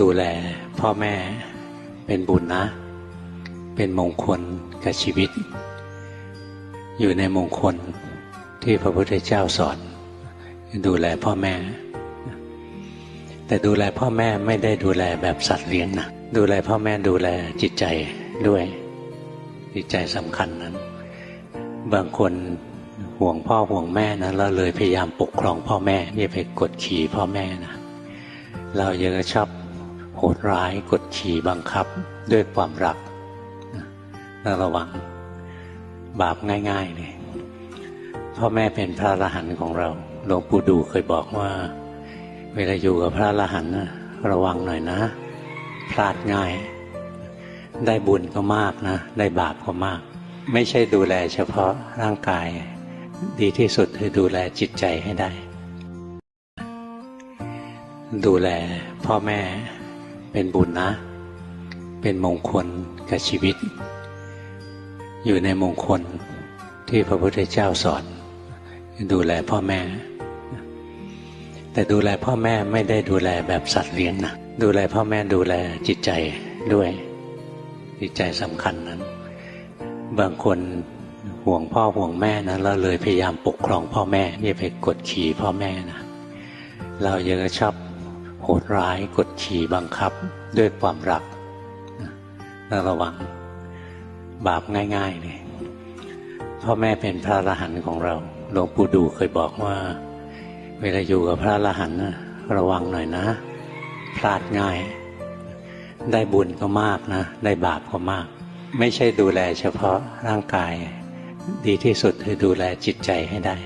ดูแลพ่อแม่เป็นบุญนะ เป็นมงคลกับชีวิต อยู่ในมงคลที่พระพุทธเจ้าสอน ดูแลพ่อแม่ แต่ดูแลพ่อแม่ไม่ได้ดูแลแบบสัตว์เลี้ยงนะดูแลพ่อแม่ดูแลจิตใจด้วย จิตใจสำคัญนั้น บางคนห่วงพ่อห่วงแม่นะเราเลยพยายามปกครองพ่อแม่อย่าไปกดขี่พ่อแม่นะเรายังชอบ โหดร้ายกดขี่บังคับด้วยความรักนะต้องระวังบาปง่ายๆเลยพ่อแม่เป็นพระอรหันต์ของเราหลวงปู่ดูเคยบอกว่า เวลาอยู่กับพระอรหันต์ระวังหน่อยนะ พลาดง่าย ได้บุญก็มากนะ ได้บาปก็มาก ไม่ใช่ดูแลเฉพาะร่างกาย ดีที่สุดคือดูแลจิตใจให้ได้ ดูแลพ่อแม่ เป็นบุญนะ เป็นมงคลกับชีวิต อยู่ในมงคลที่พระพุทธเจ้าสอน ดูแลพ่อแม่ แต่ดูแลพ่อแม่ไม่ได้ดูแลแบบสัตว์เลี้ยงนะดูแลพ่อแม่ดูแลจิตใจด้วย จิตใจสำคัญนั้น บางคนห่วงพ่อห่วงแม่นะเราเลยพยายามปกครองพ่อแม่อย่าไปกดขี่พ่อแม่นะเรายังชอบ โหดร้ายกดขี่บังคับด้วยความรักนะต้องระวังบาปง่ายๆเลยพ่อแม่เป็นพระอรหันต์ของเราหลวงปู่ดูเคยบอกว่า เวลาอยู่กับพระอรหันต์ระวังหน่อยนะ พลาดง่าย ได้บุญก็มากนะ ได้บาปก็มาก ไม่ใช่ดูแลเฉพาะร่างกาย ดีที่สุดคือดูแลจิตใจให้ได้